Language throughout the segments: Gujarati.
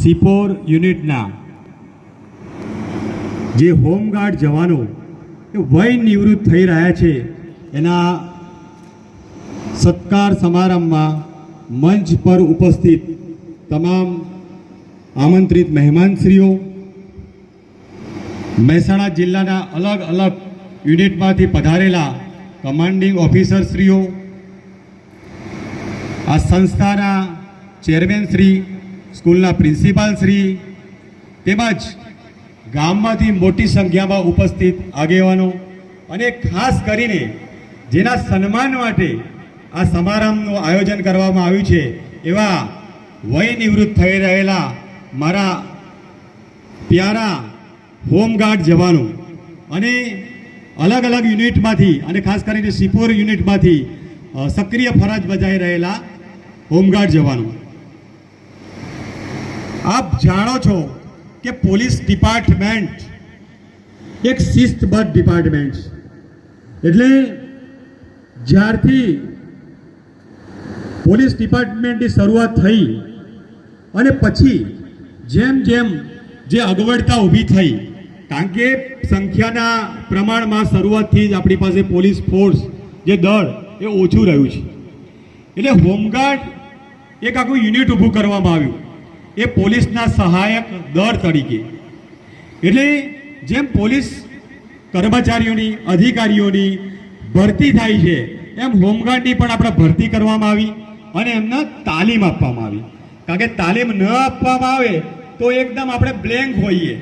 સિપોર યુનિટના જે હોમગાર્ડ જવાનો એ વય નિવૃત્ત થઈ રહ્યા છે, એના સત્કાર સમારંભમાં મંચ પર ઉપસ્થિત તમામ આમંત્રિત મહેમાનશ્રીઓ, મહેસાણા જિલ્લાના અલગ અલગ યુનિટમાંથી પધારેલા કમાન્ડિંગ ઓફિસરશ્રીઓ, આ સંસ્થાના ચેરમેન શ્રી સ્કૂલના પ્રિન્સિપાલ શ્રી તેમજ ગામમાંથી મોટી સંખ્યામાં ઉપસ્થિત આગેવાનો અને ખાસ કરીને જેના સન્માન માટે આ સમારંભનું આયોજન કરવામાં આવ્યું છે, એવા વય નિવૃત્ત થઈ રહેલા મારા પ્યારા હોમગાર્ડ જવાનો અને અલગ અલગ યુનિટમાંથી અને ખાસ કરીને સિપોર યુનિટમાંથી સક્રિય ફરજ બજાવી રહેલા હોમગાર્ડ જવાનો. આપ જાણો છો કે પોલીસ ડિપાર્ટમેન્ટ એક શિસ્તબદ્ધ ડિપાર્ટમેન્ટ છે. એટલે જ્યારથી પોલીસ ડિપાર્ટમેન્ટની શરૂઆત થઈ અને પછી જેમ જેમ જે અગવડતા ઊભી થઈ, કારણ કે સંખ્યાના પ્રમાણમાં શરૂઆતથી જ આપણી પાસે પોલીસ ફોર્સ, જે દળ, એ ઓછું રહ્યું છે. એટલે હોમગાર્ડ એક આખું યુનિટ ઊભું કરવામાં આવ્યું. એ પોલીસના સહાયક દળ તરીકે. એટલે જેમ પોલીસ કર્મચારીઓની, અધિકારીઓની ભરતી થાય છે, એમ હોમગાર્ડની પણ આપણે ભરતી કરવામાં આવી અને એમને તાલીમ આપવામાં આવી. કારણ કે તાલીમ ન આપવામાં આવે તો એકદમ આપણે બ્લેન્ક હોઈએ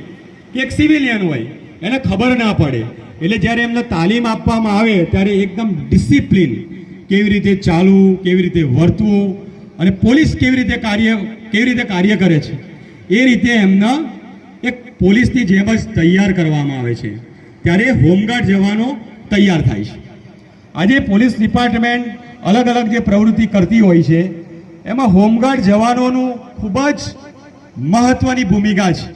કે એક સિવિલિયન હોય, એને ખબર ના પડે. એટલે જ્યારે એમને તાલીમ આપવામાં આવે ત્યારે એકદમ ડિસિપ્લિન કેવી રીતે ચાલવું, કેવી રીતે વર્તવું અને પોલીસ કેવી રીતે કાર્ય કેવી રીતે કાર્ય કરે છે? એ રીતે એમના એક પોલીસની જેમ જ તૈયાર કરવામાં આવે છે. ત્યારે હોમગાર્ડ જવાનો તૈયાર થાય છે. આજે પોલીસ ડિપાર્ટમેન્ટ અલગ અલગ જે પ્રવૃત્તિ કરતી હોય છે, એમાં હોમગાર્ડ જવાનોનું ખૂબ જ મહત્વની ભૂમિકા છે.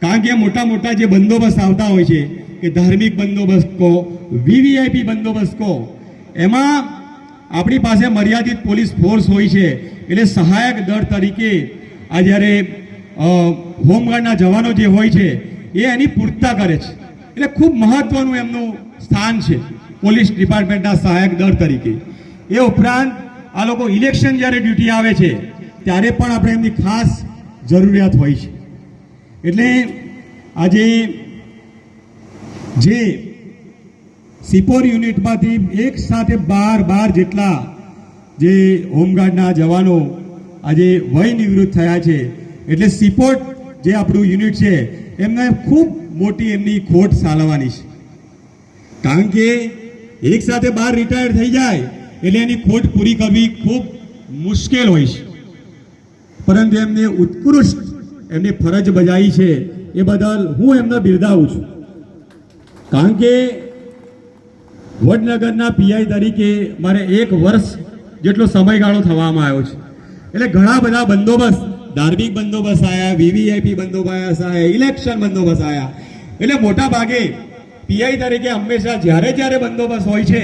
કારણ કે મોટા મોટા જે બંદોબસ્ત આવતા હોય છે, કે ધાર્મિક બંદોબસ્ત કહો વીવીઆઈપી બંદોબસ્ત કહો, એમાં આપણી પાસે મર્યાદિત પોલીસ ફોર્સ હોય છે, એટલે સહાયક દળ તરીકે આ જ્યારે હોમગાર્ડના જવાનો જે હોય છે, એ એની પૂર્તતા કરે છે. એટલે ખૂબ મહત્વનું એમનું સ્થાન છે, પોલીસ ડિપાર્ટમેન્ટના સહાયક દળ તરીકે. એ ઉપરાંત આ લોકો ઇલેક્શન જ્યારે ડ્યુટી આવે છે, ત્યારે પણ આપણે એમની ખાસ જરૂરિયાત હોય છે. એટલે આજે જે સિપોર યુનિટમાંથી એક સાથે બાર બાર જેટલા જે હોમગાર્ડના જવાનો આજે વય નિવૃત્ત થયા છે. એટલે સિપોર્ટ જે આપણું યુનિટ છે, એમને ખૂબ મોટી એમની ખોટ સાલવાની છે. કારણ કે એક સાથે બાર રિટાયર થઈ જાય, એટલે એની ખોટ પૂરી કરવી ખૂબ મુશ્કેલ હોય છે. પરંતુ એમને ઉત્કૃષ્ટ એમની ફરજ બજાવી છે. એ બદલ હું એમને બિરદાવું છું. કારણ કે વડનગરના પીઆઈ તરીકે મારે એક વર્ષ જેટલો સમયગાળો થવામાં આવ્યો છે. એટલે ઘણા બધા બંદોબસ્ત, ધાર્મિક બંદોબસ્ત આવ્યા વીવીઆઈપી બંદોબસ્ત આવ્યા ઇલેક્શન બંદોબસ્ત આવ્યા એટલે મોટા ભાગે પીઆઈ તરીકે હંમેશા જ્યારે જ્યારે બંદોબસ્ત હોય છે,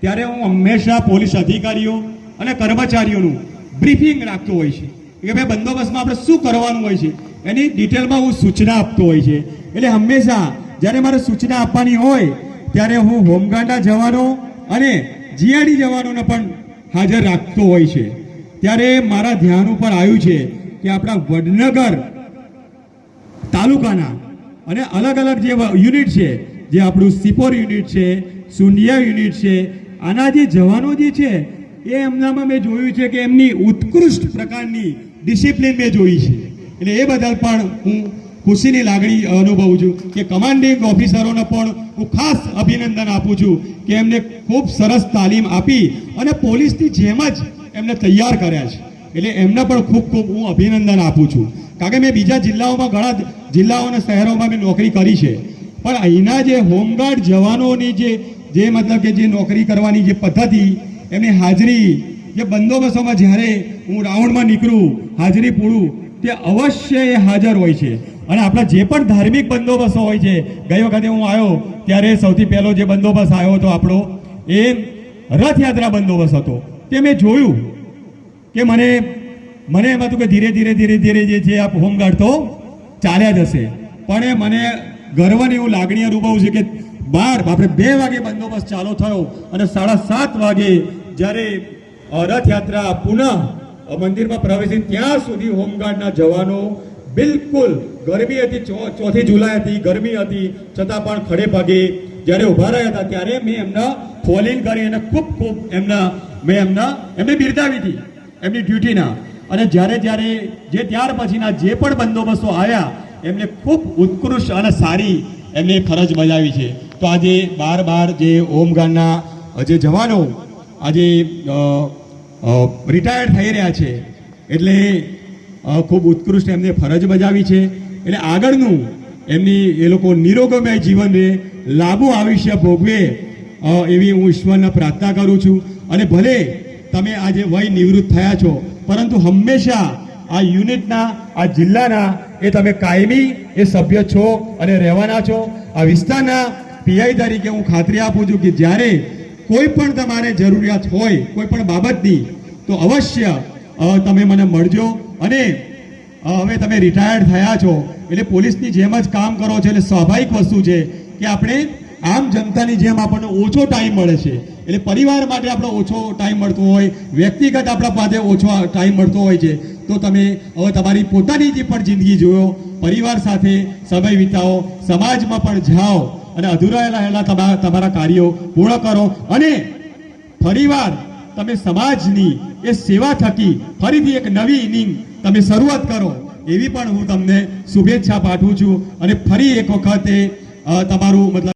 ત્યારે હું હંમેશા પોલીસ અધિકારીઓ અને કર્મચારીઓનું બ્રીફિંગ રાખતો હોય છે. કે ભાઈ બંદોબસ્તમાં આપણે શું કરવાનું હોય છે? એની ડિટેલમાં હું સૂચના આપતો હોય છે. એટલે હંમેશા જ્યારે મારે સૂચના આપવાની હોય ત્યારે હું હોમગાર્ડના જવાનો અને જીઆરડી જવાનોને પણ હાજર રાખતો હોય છે. ત્યારે મારા ધ્યાન ઉપર આવ્યું છે કે આપણા વડનગર તાલુકાના અને અલગ અલગ જે યુનિટ છે, જે આપણું સિપોર યુનિટ છે સુનિયા યુનિટ છે, આના જે જવાનો જે છે, એ એમનામાં મેં જોયું છે કે એમની ઉત્કૃષ્ટ પ્રકારની ડિસિપ્લિન મેં જોઈ છે. એટલે એ બદલ પણ હું ખુશીની લાગણી અનુભવું છું કે કમાન્ડિંગ ઓફિસરોને પણ હું ખાસ અભિનંદન આપું છું કે એમને ખૂબ સરસ તાલીમ આપી અને પોલીસની જેમ જ એમને તૈયાર કર્યા છે. એટલે એમને પણ ખૂબ ખૂબ હું અભિનંદન આપું છું. કારણ કે મેં બીજા જિલ્લાઓમાં ઘણા જિલ્લાઓ અને શહેરોમાં મેં નોકરી કરી છે. પણ અહીંના જે હોમગાર્ડ જવાનોની જે જે મતલબ કે જે નોકરી કરવાની જે પદ્ધતિ, એમની હાજરી, જે બંદોબસ્તોમાં જ્યારે હું રાઉન્ડમાં નીકળું, હાજરી પૂરું તે અવશ્ય એ હાજર હોય છે. અને આપણા જે પણ ધાર્મિક બંદોબસ્તો હોય છે, ગઈ વખતે હું આવ્યો, ત્યારે સૌથી પહેલો જે બંદોબસ્ત આવ્યો હતો આપણો, એ રથયાત્રા બંદોબસ્ત હતો. તે મેં જોયું કે મને મને એમ હતું કે ધીરે ધીરે ધીરે ધીરે જે છે આ હોમગાર્ડ તો ચાલ્યા જશે. પણ એ મને ગર્વની એવું લાગણી અનુભવું છે કે બાર આપણે બે વાગે બંદોબસ્ત ચાલુ થયો અને સાડા સાત વાગે જ્યારે રથયાત્રા પુનઃ મંદિરમાં પ્રવેશી ત્યાં સુધી હોમગાર્ડના જવાનો બિલકુલ ગરમી હતી ચોથી જુલાઈ હતી, ગરમી હતી, છતાં પણ ખડે પગે જ્યારે ઊભા રહ્યા હતા ત્યારે મેં એમના ફોલિંગ કરી અને ખૂબ ખૂબ એમના, મેં એમના, એમને બિરદાવી હતી, એમની ડ્યુટીના. અને જ્યારે જ્યારે, જે ત્યાર પછીના જે પણ બંદોબસ્તો આવ્યા, એમને ખૂબ ઉત્કૃષ્ટ અને સારી એમને ફરજ બજાવી છે. તો આજે બાર બાર જે હોમગાર્ડના જે જવાનો, આજે રિટાયર્ડ થઈ રહ્યા છે. એટલે ખૂબ ઉત્કૃષ્ટ એમને ફરજ બજાવી છે. એટલે આગળનું એમની એ લોકો નિરોગમય જીવનને લાંબુ આયુષ્ય ભોગવે એવી હું ઈશ્વરને પ્રાર્થના કરું છું. અને ભલે તમે આજે વય નિવૃત્ત થયા છો, પરંતુ હંમેશા આ યુનિટના, આ જિલ્લાના એ તમે કાયમી એ સભ્ય છો અને રહેવાના છો. આ વિસ્તારના પીઆઈ તરીકે હું ખાતરી આપું છું કે જ્યારે કોઈ પણ તમારે જરૂરિયાત હોય કોઈ પણ બાબતની, તો અવશ્ય તમે મને મળજો. અને હવે તમે રિટાયર્ડ થયા છો, એટલે પોલીસની જેમ જ કામ કરો છો, એટલે સ્વાભાવિક વસ્તુ છે કે આપણે આમ જનતાની જેમ આપણને ઓછો ટાઈમ મળે છે. એટલે પરિવાર માટે આપણો ઓછો ટાઈમ મળતો હોય, વ્યક્તિગત આપણા પાસે ઓછો ટાઈમ મળતો હોય છે. તો તમે હવે તમારી પોતાની જે પણ જિંદગી જોયો, પરિવાર સાથે સમય વિતાવો, સમાજમાં પણ જાઓ. અને અધૂરા રહેલા તમારા કાર્યો પૂર્ણ કરો. અને ફરીવાર તમે સમાજની એ સેવા થકી ફરીથી એક નવી ઇનિંગ તમે શરૂઆત કરો. એવી પણ હું તમને શુભેચ્છા પાઠવું છું. અને ફરી એક વખતે તમારું મતલબ